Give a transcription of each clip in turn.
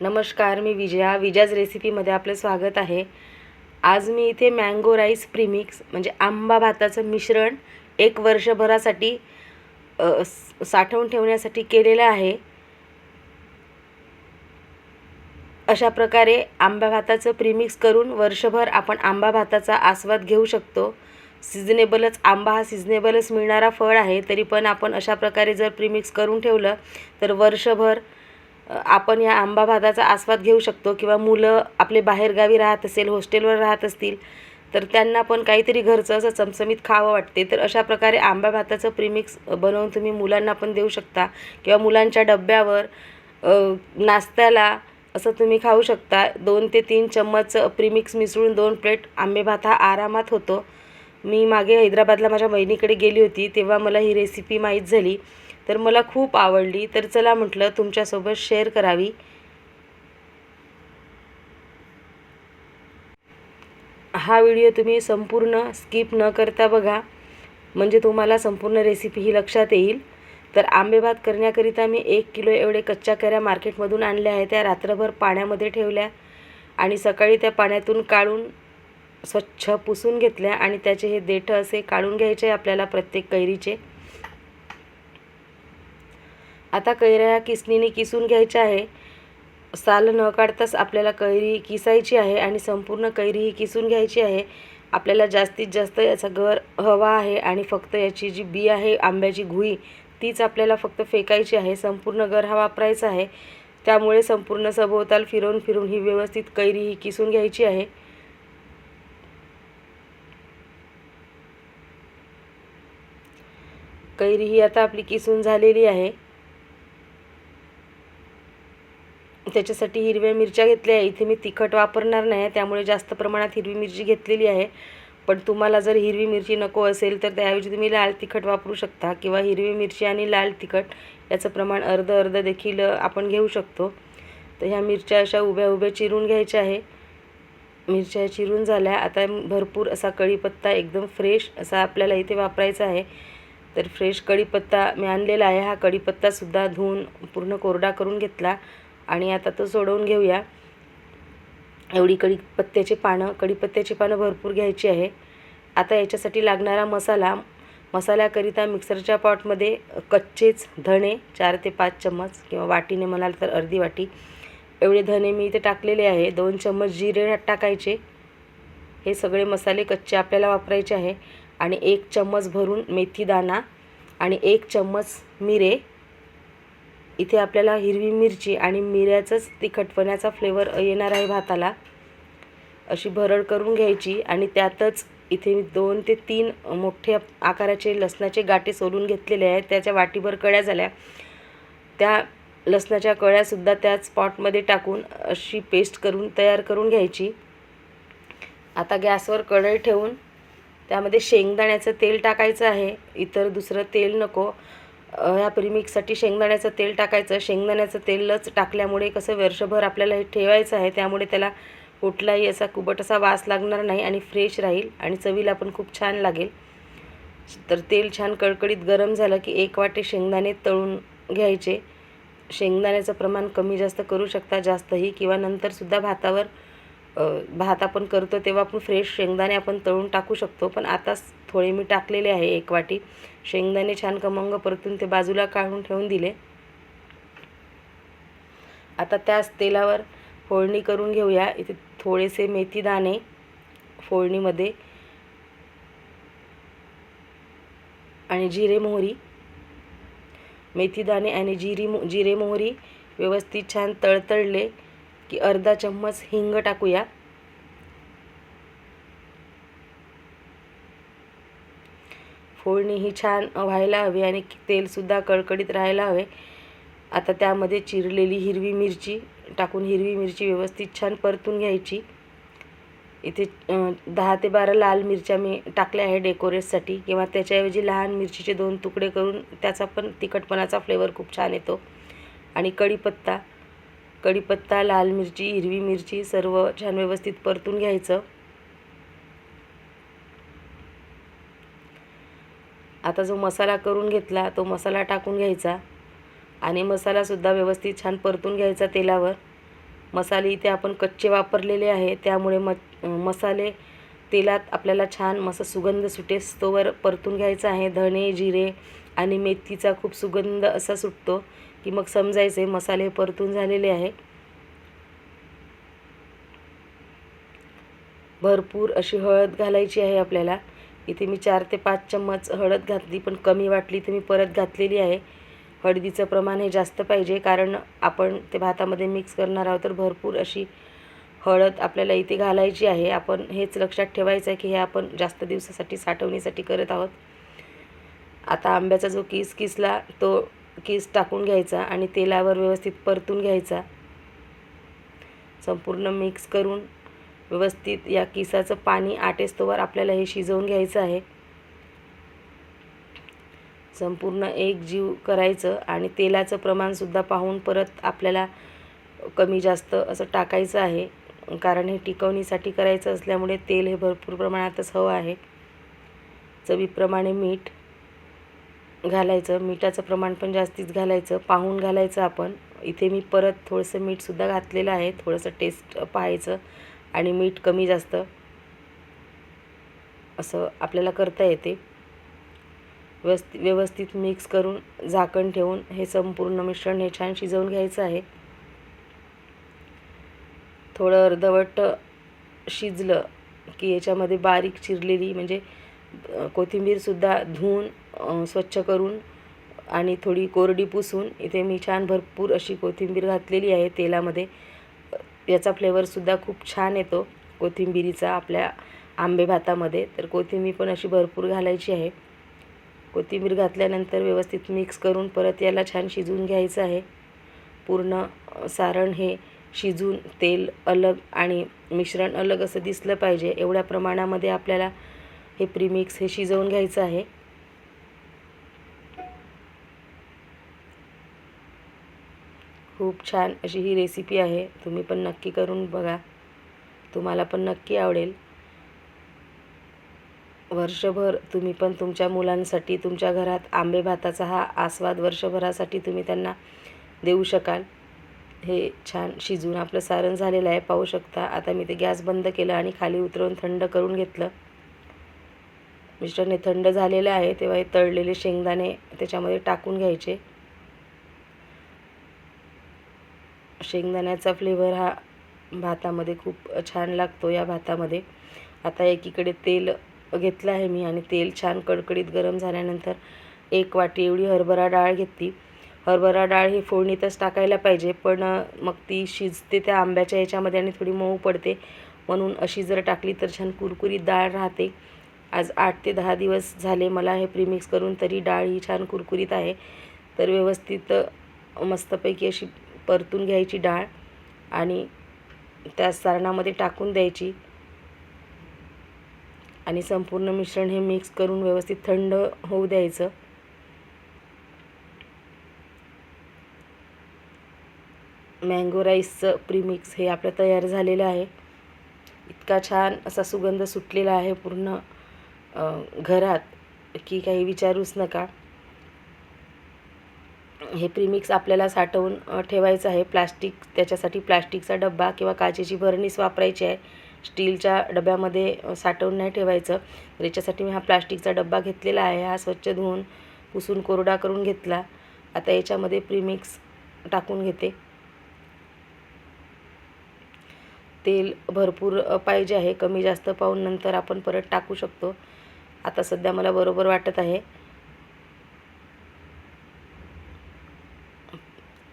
नमस्कार मी विजया. विजयाज रेसिपीमध्ये आपलं स्वागत आहे. आज मी इथे मँगो राईस प्रीमिक्स म्हणजे आंबा भाताचं मिश्रण एक वर्षभरासाठी साठवून ठेवण्यासाठी केलेलं आहे. अशा प्रकारे आंबा भाताचं प्रीमिक्स करून वर्षभर आपण आंबा भाताचा आस्वाद घेऊ शकतो. सिजनेबलच आंबा हा सिजनेबलच मिळणारा फळ आहे तरी पण आपण अशा प्रकारे जर प्रीमिक्स करून ठेवलं तर वर्षभर आपण या आंबा भाताचा आस्वाद घेऊ शकतो किंवा मुलं आपले बाहेरगावी राहत असेल हॉस्टेलवर राहत असतील तर त्यांना पण काहीतरी घरचं असं चमचमीत खावं वाटते. तर अशा प्रकारे आंबा भाताचं प्रीमिक्स बनवून तुम्ही मुलांना पण देऊ शकता किंवा मुलांच्या डब्यावर नाश्त्याला असं तुम्ही खाऊ शकता. दोन ते तीन चम्मच प्रिमिक्स मिसळून दोन प्लेट आंबे भात हा आरामात होतो. मी मागे हैदराबादला माझ्या बहिणीकडे गेली होती तेव्हा मला ही रेसिपी माहीत झाली. तर मला खूप आवडली. तर चला म्हटलं तुमच्यासोबत शेअर करावी. हा व्हिडिओ तुम्ही संपूर्ण स्किप न करता बघा. म्हणजे तुम्हाला संपूर्ण रेसिपी ही लक्षात येईल. तर आंबे भात करण्याकरिता मी एक किलो एवढे कच्च्या कैऱ्या मार्केटमधून आणल्या आहेत. त्या रात्रभर पाण्यामध्ये ठेवल्या आणि सकाळी त्या पाण्यातून काढून स्वच्छ पुसून घेतल्या आणि त्याचे हे देठं असे काढून घ्यायचे आपल्याला प्रत्येक कैरीचे. आता कैऱ्या ह्या किसणीने किसून घ्यायच्या आहे. साल न काढताच आपल्याला कैरी किसायची आहे आणि संपूर्ण कैरी ही किसून घ्यायची आहे. आपल्याला जास्तीत जास्त याचा गर हवा आहे आणि फक्त याची जी बी आहे आंब्याची घुई तीच आपल्याला फक्त फेकायची आहे. संपूर्ण गर हा वापरायचा आहे. त्यामुळे संपूर्ण सभोवताल फिरवून फिरून ही व्यवस्थित कैरी ही किसून घ्यायची आहे. कैरी ही आता आपली किसून झालेली आहे. त्याच्यासाठी हिरव्या मिरच्या घेतल्या आहे. इथे मी तिखट वापरणार नाही त्यामुळे जास्त प्रमाणात हिरवी मिरची घेतलेली आहे. पण तुम्हाला जर हिरवी मिरची नको असेल तर त्याऐवजी तुम्ही लाल तिखट वापरू शकता किंवा हिरवी मिरची आणि लाल तिखट याचं प्रमाण अर्ध अर्ध देखील आपण घेऊ शकतो. तर ह्या मिरच्या अशा उभ्या उभ्या चिरून घ्यायच्या आहे. मिरच्या चिरून झाल्या. आता भरपूर असा कढीपत्ता एकदम फ्रेश असा आपल्याला इथे वापरायचा आहे. तर फ्रेश कढीपत्ता मी आणलेला आहे. हा कढीपत्तासुद्धा धुवून पूर्ण कोरडा करून घेतला. आणि आता तो सोडवून घेऊया. एवढी कढीपत्त्याची पानं कढीपत्त्याची पानं भरपूर घ्यायची आहे. आता याच्यासाठी लागणारा मसाला मसाल्याकरिता मिक्सरच्या पॉटमध्ये कच्चेच धणे चार ते पाच चम्मच किंवा वाटीने म्हणाल तर अर्धी वाटी. एवढे धणे मी इथे टाकलेले आहे. दोन चम्मच जिरे टाकायचे. हे सगळे मसाले कच्चे आपल्याला वापरायचे आहे. आणि एक चम्मच भरून मेथी दाणा आणि एक चम्मच मिरे इथे आपल्याला हिरवी मिरची आणि मिऱ्याचंच तिखटपणाचा फ्लेवर येणार आहे भाताला. अशी भरड करून घ्यायची आणि त्यातच इथे मी दोन ते तीन मोठे आकाराचे लसणाचे गाठे सोलून घेतलेले आहेत. त्याच्या वाटीभर कळ्या झाल्या. त्या लसणाच्या कळ्यासुद्धा त्याच पॉटमध्ये टाकून अशी पेस्ट करून तयार करून घ्यायची. आता गॅसवर कढई ठेवून त्यामध्ये शेंगदाण्याचं तेल टाकायचं आहे. इतर दुसरं तेल नको. ह्या प्रीमिक्ससाठी शेंगदाण्याचं तेल टाकायचं. शेंगदाण्याचं तेलच टाकल्यामुळे कसं वर्षभर आपल्याला हे ठेवायचं आहे त्यामुळे त्याला कुठलाही असा कुबट असा वास लागणार नाही आणि फ्रेश राहील आणि चवीला पण खूप छान लागेल. तर तेल छान कडकडीत गरम झालं की एक वाटे शेंगदाणे तळून घ्यायचे. शेंगदाण्याचं प्रमाण कमी जास्त करू शकता जास्तही किंवा नंतरसुद्धा भातावर भात आपण करतो तेव्हा आपण फ्रेश शेंगदाणे आपण तळून टाकू शकतो. पण आताच थोडे मी टाकलेले आहे एक वाटी. शेंगदाणे छान कमंग परतून ते बाजूला काढून ठेवून दिले. आता त्याच तेलावर फोडणी करून घेऊया. इथे थोडेसे मेथीदाणे फोडणीमध्ये आणि जिरे मोहरी. मेथीदाणे आणि जिरी मो जिरे मोहरी व्यवस्थित छान तळतळले. की अर्धा चम्मच हिंग टाकूया. फोडणी ही छान व्हायला हवी आणि तेलसुद्धा कडकडीत राहायला हवे. आता त्यामध्ये चिरलेली हिरवी मिरची टाकून हिरवी मिरची व्यवस्थित छान परतून घ्यायची. इथे दहा ते बारा लाल मिरच्या मी टाकल्या आहे डेकोरेटसाठी किंवा त्याच्याऐवजी लहान मिरचीचे दोन तुकडे करून त्याचा पण तिखटपणाचा फ्लेवर खूप छान येतो. आणि कढीपत्ता कढीपत्ता लाल मिरची हिरवी मिरची सर्व छान व्यवस्थित परतून घ्यायचं. आता जो मसाला करून घेतला तो मसाला टाकून घ्यायचा. आणि मसालासुद्धा व्यवस्थित छान परतून घ्यायचा तेलावर. मसाले इथे आपण कच्चे वापरलेले आहे त्यामुळे म मसाले तेलात आपल्याला छान मस्त सुगंध सुटेस तोवर परतून घ्यायचा आहे. धणे जिरे आणि मेथीचा खूप सुगंध असा सुटतो. की मग समजायचे मसाले परतून झालेले आहे भरपूर अशी हळद घालायची आहे आपल्याला. इथे मी चार ते पाच चम्मच हळद घातली पण कमी वाटली तर मी परत घातलेली आहे. हळदीचं प्रमाण हे जास्त पाहिजे कारण आपण ते भातामध्ये मिक्स करणार आहोत तर भरपूर अशी हळद आपल्याला इथे घालायची आहे. आपण हेच लक्षात ठेवायचं आहे की हे आपण जास्त दिवसासाठी साठवणीसाठी करत आहोत. आता आंब्याचा जो किस किसला तो केस टाकून घ्यायचा आणि तेलावर व्यवस्थित परतून घ्यायचा. संपूर्ण मिक्स करून व्यवस्थित या किसाचं पाणी आटेस्तोवर आपल्याला हे शिजवून घ्यायचं आहे. संपूर्ण एक जीव करायचं आणि तेलाचं प्रमाणसुद्धा पाहून परत आपल्याला कमी जास्त असं टाकायचं आहे. कारण हे टिकवणीसाठी करायचं असल्यामुळे तेल हे भरपूर प्रमाणातच हवं आहे. चवीप्रमाणे मीठ घालायचं मिठाचं प्रमाण पण जास्तीच घालायचं पाहून घालायचं आपण. इथे मी परत थोडंसं मीठसुद्धा घातलेलं आहे थोडंसं टेस्ट पाहायचं आणि मीठ कमी जास्त. असं आपल्याला करता येते. व्यवस्थित व्यवस्थित मिक्स करून झाकण ठेवून हे संपूर्ण मिश्रण हे छान शिजवून घ्यायचं आहे. थोडं अर्धवट शिजलं की याच्यामध्ये बारीक चिरलेली म्हणजे कोथिंबीरसुद्धा धुवून स्वच्छ करून आणि थोडी कोरडी पुसून इथे मी छान भरपूर अशी कोथिंबीर घातलेली आहे तेलामध्ये. याचा फ्लेवरसुद्धा खूप छान येतो कोथिंबीरीचा आपल्या आंबे भातामध्ये. तर कोथिंबीर पण अशी भरपूर घालायची आहे. कोथिंबीर घातल्यानंतर व्यवस्थित मिक्स करून परत याला छान शिजवून घ्यायचं आहे. पूर्ण सारण हे शिजून तेल अलग आणि मिश्रण अलग असं दिसलं पाहिजे. एवढ्या प्रमाणामध्ये आपल्याला हे प्रीमिक्स हे शिजवून घ्यायचं आहे. खूप छान अशी ही रेसिपी आहे. तुम्ही पण नक्की करून बघा. तुम्हाला पण नक्की आवडेल. वर्षभर तुम्ही पण तुमच्या मुलांसाठी तुमच्या घरात आंबे भाताचा हा आस्वाद वर्षभरासाठी तुम्ही त्यांना देऊ शकाल. हे छान शिजून आपलं सारण झालेलं आहे. पाहू शकता. आता मी ते गॅस बंद केलं आणि खाली उतरवून थंड करून घेतलं. मिश्रण हे थंड झालेलं आहे तेव्हा हे तळलेले शेंगदाणे त्याच्यामध्ये टाकून घ्यायचे. शेंगदाण्याचा फ्लेवर हा भातामध्ये खूप छान लागतो या भातामध्ये. आता एकीकडे तेल घेतलं आहे मी आणि तेल छान कडकडीत गरम झाल्यानंतर एक वाटी एवढी हरभरा डाळ घेतली. हरभरा डाळ ही फोडणीतच टाकायला पाहिजे पण मग ती शिजते त्या आंब्याच्या याच्यामध्ये आणि थोडी मऊ पडते. म्हणून अशी जर टाकली तर छान कुरकुरीत डाळ राहते. आज आठ ते दहा दिवस झाले मला हे प्रीमिक्स करून तरी डाळ ही छान कुरकुरीत आहे. तर व्यवस्थित मस्तपैकी अशी परतून घ्यायची डाळ आणि त्या सारणामध्ये टाकून द्यायची. आणि संपूर्ण मिश्रण हे मिक्स करून व्यवस्थित थंड होऊ द्यायचं. मँगो राईसचं प्रीमिक्स हे आपलं तयार झालेलं आहे. इतका छान असा सुगंध सुटलेला आहे पूर्ण. घरात की काही विचारूच नका. हे प्रीमिक्स आपल्याला साठवून ठेवायचं आहे. प्लास्टिक त्याच्यासाठी प्लास्टिकचा डब्बा किंवा काचेची भरणीस वापरायची आहे. स्टीलच्या डब्यामध्ये साठवून नाही ठेवायचं. तर याच्यासाठी मी हा प्लास्टिकचा डब्बा घेतलेला आहे. हा स्वच्छ धुवून पुसून कोरडा करून घेतला. आता याच्यामध्ये प्रीमिक्स टाकून घेते. तेल भरपूर पाहिजे आहे. कमी जास्त पाहून नंतर आपण परत टाकू शकतो. आता सध्या मला बरोबर वाटत आहे.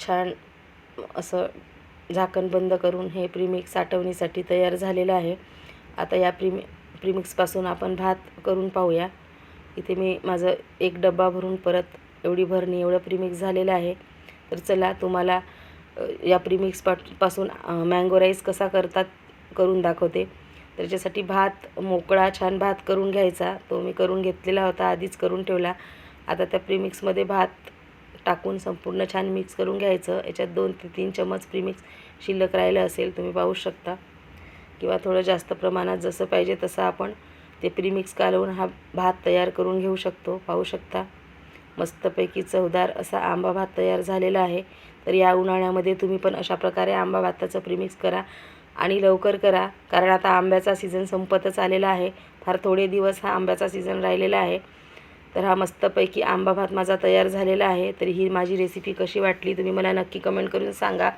छान असं झाकण बंद करून हे प्रीमिक्स साठवणीसाठी तयार झालेलं आहे. आता या प्रीमि प्रीमिक्सपासून आपण भात करून पाहूया. इथे मी माझं एक डब्बा भरून परत एवढी भरणी एवढं प्रीमिक्स झालेलं आहे. तर चला तुम्हाला या प्रीमिक्सपासून मँगो राईस कसा करतात करून दाखवते. त्याच्यासाठी भात मोकळा छान भात करून घ्यायचा. तो मी करून घेतलेला होता आधीच करून ठेवला. आता त्या प्रीमिक्समध्ये भात टाकून संपूर्ण छान मिक्स करून घ्यायचं. याच्यात दोन ते तीन चमच प्रीमिक्स शिल्लक राहिलं असेल तुम्ही पाहू शकता. किंवा थोडं जास्त प्रमाणात जसं पाहिजे तसं आपण ते प्रीमिक्स कालवून हा भात तयार करून घेऊ शकतो पाहू शकता. मस्तपैकी चवदार असा आंबा भात तयार झालेला आहे. तर या उन्हाळ्यामध्ये तुम्ही पण अशा प्रकारे आंबा भाताचं प्रीमिक्स करा. आणि लवकर करा कारण आता आंब्याचा सीझन संपतच आलेला आहे. फार थोडे दिवस हा आंब्याचा सीझन राहिलेला आहे. तर हा मस्तपैकी आंबा भात माझा तयार झालेला आहे. तर ही माझी रेसिपी कशी वाटली तुम्ही मला नक्की कमेंट करून सांगा.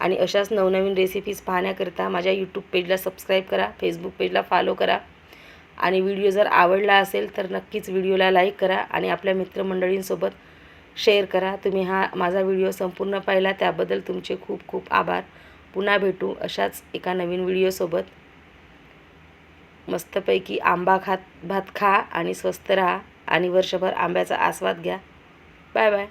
आणि अशाच नवनवीन रेसिपीज पाहण्याकरिता माझ्या यूट्यूब पेजला सबस्क्राईब करा फेसबुक पेजला फॉलो करा. आणि व्हिडिओ जर आवडला असेल तर नक्कीच व्हिडिओला लाईक करा आणि आपल्या मित्रमंडळींसोबत शेअर करा. तुम्ही हा माझा व्हिडिओ संपूर्ण पाहिला त्याबद्दल तुमचे खूप खूप आभार. पुन्हा भेटू अशाच एका नवीन व्हिडिओसोबत. मस्तपैकी आंबा खात भात खा आणि स्वस्त राहा आणि वर्षभर आंब्याचा आस्वाद घ्या. Bye bye.